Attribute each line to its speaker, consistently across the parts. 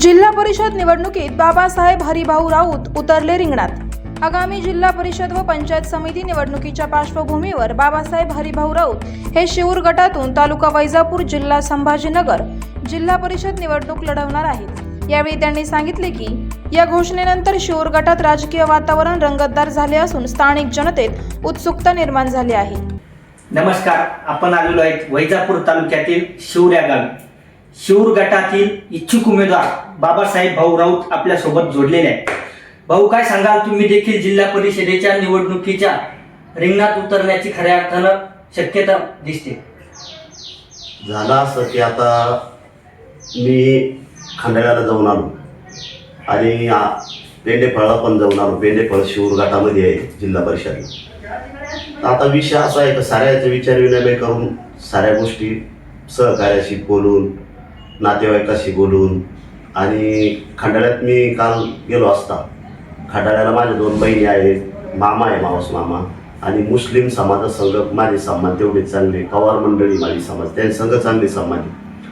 Speaker 1: जिल्हा परिषद निवडणुकीत बाबासाहेब हरिभाऊ राऊत उतरले रिंगणात. आगामी जिल्हा परिषद व पंचायत समिती निवडणुकीच्या पार्श्वभूमीवर बाबासाहेब हरिभाऊ राऊत हे शिऊर गटातून तालुका वैजापूर जिल्हा संभाजीनगर जिल्हा परिषद निवडणूक लढवणार आहेत. यावेळी त्यांनी सांगितले की या घोषणेनंतर शिऊर गटात राजकीय वातावरण रंगतदार झाले असून स्थानिक जनतेत उत्सुकता निर्माण झाली आहे.
Speaker 2: नमस्कार आपण आलेलो आहेत वैजापूर तालुक्यातील शिवऱ्या गावी. शिवूर गटातील इच्छुक उमेदवार बाबासाहेब भाऊ राऊत आपल्यासोबत जोडलेले आहेत. भाऊ काय सांगाल? तुम्ही देखील जिल्हा परिषदेच्या निवडणुकीच्या रिंगणात उतरण्याची खऱ्या अर्थानं शक्यता दिसते.
Speaker 3: झालं असं की आता मी खंडाळ्याला जाऊन आलो. आणि आ- पेंडेफळला पण जाऊन आलो. पेंडेफळ शिवूर गटामध्ये आहे जिल्हा परिषद. आता विषय असा आहे का साऱ्याचा विचार विनिमय करून साऱ्या गोष्टी सहकार्याशी बोलून नातेवाईकाशी बोलून आणि खंडाळ्यात मी काल गेलो असता. खंडाळ्याला माझ्या दोन बहिणी आहेत मामा आहे मावस मामा आणि मुस्लिम समाजासंघ माझे सम्मान तेवढे चांगले पवार मंडळी माझी समाज त्यांसंघ चांगले संबंध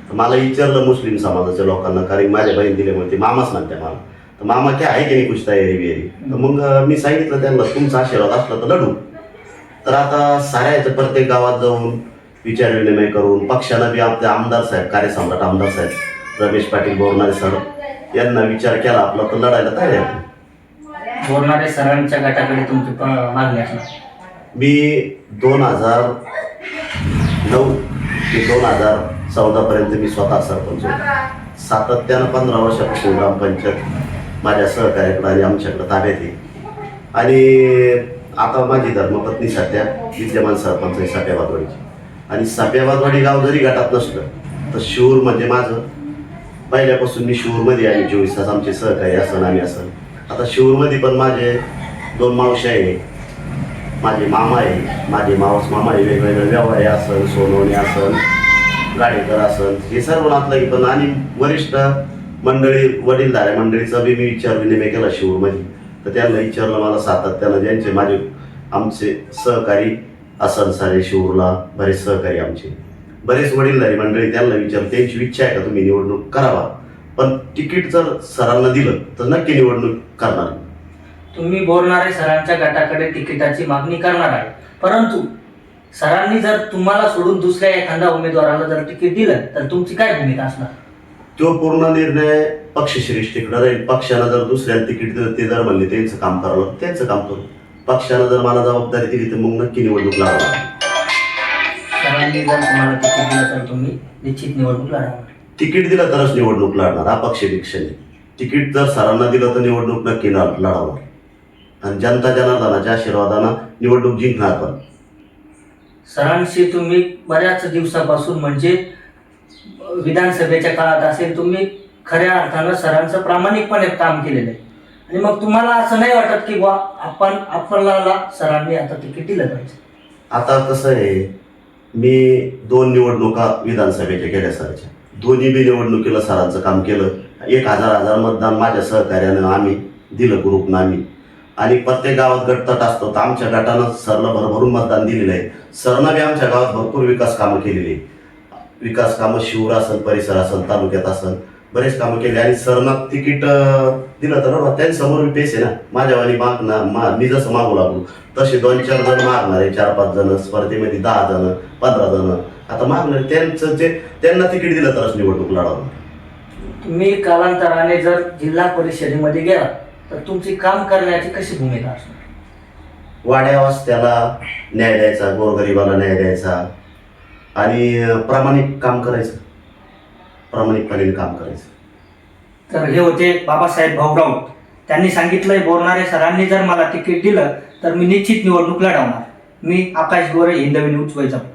Speaker 3: तर मला विचारलं मुस्लिम समाजाच्या लोकांना कारण माझ्या बहीण दिले ते मामाच म्हणते मला. तर मामा काय आहे की नाही कुछ तयारी बियारी तर मग मी सांगितलं त्यांना तुमचा आशीर्वाद असला तर लढू. तर आता साऱ्याच्या प्रत्येक गावात जाऊन विचार विनिमय करून पक्षानं बी आपले आमदार साहेब कार्यसम्राट आमदार साहेब रमेश पाटील बोरणारे सर यांना विचार केला आपला तर लढायला तयार आहे.
Speaker 2: बोलणारे सरांच्या गटाकडे तुमची मागणी असणार.
Speaker 3: मी दोन हजार नऊ ते दोन हजार चौदापर्यंत मी स्वतः सरपंच होतो. सातत्यानं पंधरा वर्षापासून ग्रामपंचायत माझ्या सहकार्याकडे आणि आमच्याकडे ताब्यात आहे. आणि आता माझी धर्मपत्नी सध्या विद्यमान सरपंच आहे साप्याबादवाडीची आणि सापेबाजवाडी गाव जरी गटात नसलं तर शिवूर म्हणजे माझं. पहिल्यापासून मी शिवूरमध्ये आहे चोवीस तास आमचे सहकारी असन आम्ही असन. आता शिवूरमध्ये पण माझे दोन मावशी आहे. माझे मामा आहे माझे मावस मामा आहे वेगवेगळे व्यवहारी असन सोनवणे असन गाडेकर असन. हे सर्व नातलगी पण आणि वरिष्ठ मंडळी वडीलधाऱ्या मंडळीचा बी मी विचार विनिमय केला शिवूरमध्ये तर त्यांना विचारलं मला सातत्यानं ज्यांचे माझे आमचे सहकारी असन सारे शिवूरला बरेच सहकारी आमचे. बरेच वडीलधारी मंडळी त्यांना विचार त्यांची इच्छा आहे का तुम्ही निवडणूक करावा? पण तिकीट जर सरांना दिलं तर नक्की निवडणूक करणार.
Speaker 2: तुम्ही बोलणारे सरांच्या गटाकडे तिकिटाची मागणी करणार आहे. परंतु सरांनी जर तुम्हाला सोडून दुसऱ्या एखाद्या उमेदवाराला जर तिकीट दिलं तर तुमची काय भूमिका असणार?
Speaker 3: तो पूर्ण निर्णय पक्षश्रेष्ठीकडे राहील पक्षानं जर दुसऱ्याला तिकीट दिलं ते जर म्हणले त्यांचं काम करावं त्यांचं काम करू. पक्षानं जर मला जबाबदारी दिली तर मग नक्की निवडणूक लावा
Speaker 2: सरांनी जर तुम्हाला तिकीट दिलं तर तुम्ही निश्चित निवडणूक लढवणार.
Speaker 3: तिकीट दिलं तरच निवडणूक लढणार अपक्ष भिक्षेने तिकीट जर सरांना दिलं तर निवडणूक नक्की लढ- लढवणार. आणि जनता जनार्दनाच्या आशीर्वादानं निवडणूक जिंकणार पण.
Speaker 2: सरांशी तुम्ही बऱ्याच दिवसापासून म्हणजे विधानसभेच्या काळात असेल तुम्ही खऱ्या अर्थानं सरांचं प्रामाणिकपणे काम केलेलं आहे. आणि मग तुम्हाला असं नाही वाटत की बा आपण आपल्याला सरांनी आता तिकीट दिलं पाहिजे.
Speaker 3: आता कसं आहे मी दोन निवडणुका विधानसभेच्या केल्या सराच्या. दोन्ही बी निवडणुकीला सरांचं काम केलं. एक हजार हजार मतदान माझ्या सहकार्यानं आम्ही दिलं ग्रुपनं आम्ही. आणि प्रत्येक गावात गटतट असतो तर आमच्या गटानं सरला भरभरून मतदान दिलेलं आहे. सरनं बी आमच्या गावात भरपूर विकास कामं केलेली आहे. विकास कामं शिवर असेल परिसर असेल तालुक्यात असेल बरेच कामं केली आणि सरनं तिकीट दिलं तर बरोबर त्यांच्यासमोर मी पेस आहे ना. माझ्यावानी माग ना मा मी जसं मागू लागलो तसे दोन चार जण मागणार आहे. चार पाच जण स्पर्धेमध्ये दहा जण पंधरा जण. आता मागणार त्यांचं जे त्यांना तिकीट दिलं तरच निवडणूक लढवणार
Speaker 2: तुम्ही कालांतराने जर जिल्हा परिषदेमध्ये गेला तर तुमची काम करण्याची कशी भूमिका असणार?
Speaker 3: वाड्या वस्त्याला न्याय द्यायचा गोरगरिबाला न्याय द्यायचा आणि प्रामाणिक काम करायचं. प्रामाणिकपणे काम करायचं
Speaker 2: तर हे होते बाबासाहेब भाऊराव। त्यांनी सांगितलंय बोलणारे सरांनी जर मला तिकीट दिलं तर मी निश्चित निवडणूक लढवणार. मी आकाश गोरे हिंदवी न्यूज वैजापूर